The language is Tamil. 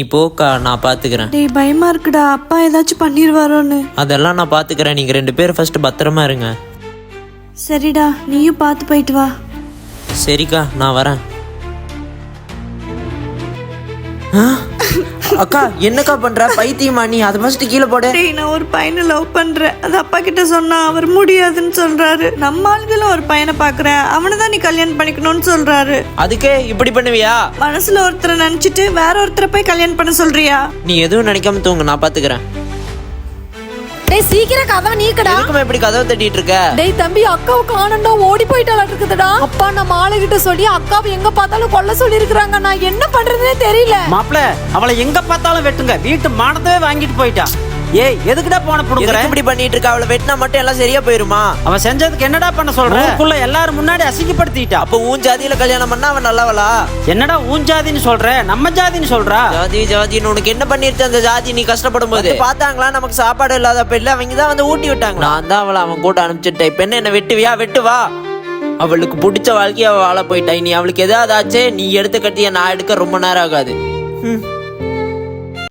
நீ போக்கா நான் பாத்துக்கிறேன். டேய் பயமா இருக்குடா. அப்பா ஏதாச்சும் பண்ணிடுவாரோன்னு அதெல்லாம் நான் பாத்துக்கிறேன். நீங்க ரெண்டு பேரும் ஃபர்ஸ்ட் பத்திரமா இருங்க. சரிடா நீயும் பார்த்து போயிட்டு வா. சரிக்கா நான் வரேன். ஆ? அக்கா என்னக்கா பண்ற? பைத்தியமா நீ? அதை ஃபர்ஸ்ட் கீழே போடு. டேய் நான் ஒரு பையனை லவ் பண்றேன். அது அப்பா கிட்ட சொன்னா அவர் முடியாதுன்னு சொல்றாரு. நம்ம ஆளுகளும் ஒரு பையனை பாக்குறேன் அவனை தான் நீ கல்யாணம் பண்ணிக்கணும்னு சொல்றாரு. அதுக்கே இப்படி பண்ணுவியா? மனசுல ஒருத்தரை நினைச்சிட்டு வேற ஒருத்தரை போய் கல்யாணம் பண்ண சொல்றியா? நீ எதுவும் நினைக்காம தூங்கு நான் பாத்துக்கிறேன். டேய் சீக்கிரம் கதவை நீக்கடா. எதுக்குமே இப்படி கதவை தட்டிட்டு இருக்க? டேய் தம்பி அக்காவை காணண்டா ஓடி போயிட்டாளா இருக்குதுடா. அப்பா நம்ம ஆளுகிட்ட சொல்லி அக்காவை எங்க பார்த்தாலும் கொல்ல சொல்லி நான் என்ன பண்றதுனே தெரியல. மாப்பிள அவளை எங்க பார்த்தாலும் வெட்டுங்க. வீட்டு மானத்தவே வாங்கிட்டு போயிட்டா. ஏய் எதுக்குடா போன புடுங்குற? இப்படி பண்ணிட்டு இருக்க அவளை வெட்டினா மட்டும் எல்லாம் சரியா போயிருமா? அவன் செஞ்சதுக்கு என்னடா பண்ண சொல்ற? ஊருக்குள்ள எல்லாரும் முன்னாடி அசிங்கப்படுத்திட்டா. அப்ப உன் ஜாதியில கல்யாணம் பண்ணா அவன் நல்லவளா? என்னடா ஊன் ஜாதின்னு சொல்ற? நம்ம ஜாதின்னு சொல்றா? ஜாதி ஜாதின்னு உனக்கு என்ன பண்ணிருச்சு அந்த ஜாதி? நீ கஷ்டப்படும் போது பார்த்தாங்களா? நமக்கு சாப்பாடு இல்லாதப்ப இல்ல அவங்க தான் வந்து ஊட்டி விட்டாங்க நான் தான் அவளை அவன் கூட அனுப்பிச்சிட்டேன். இப்ப என்ன என்ன வெட்டுவியா? வெட்டு வா. அவளுக்கு பிடிச்ச வாழ்க்கைய வாழ போயிட்டா. நீ அவளுக்கு எதாவது ஆச்சே? நீ எடுத்து கட்டிய நான் எடுக்க ரொம்ப நேரம் ஆகாது. ம்.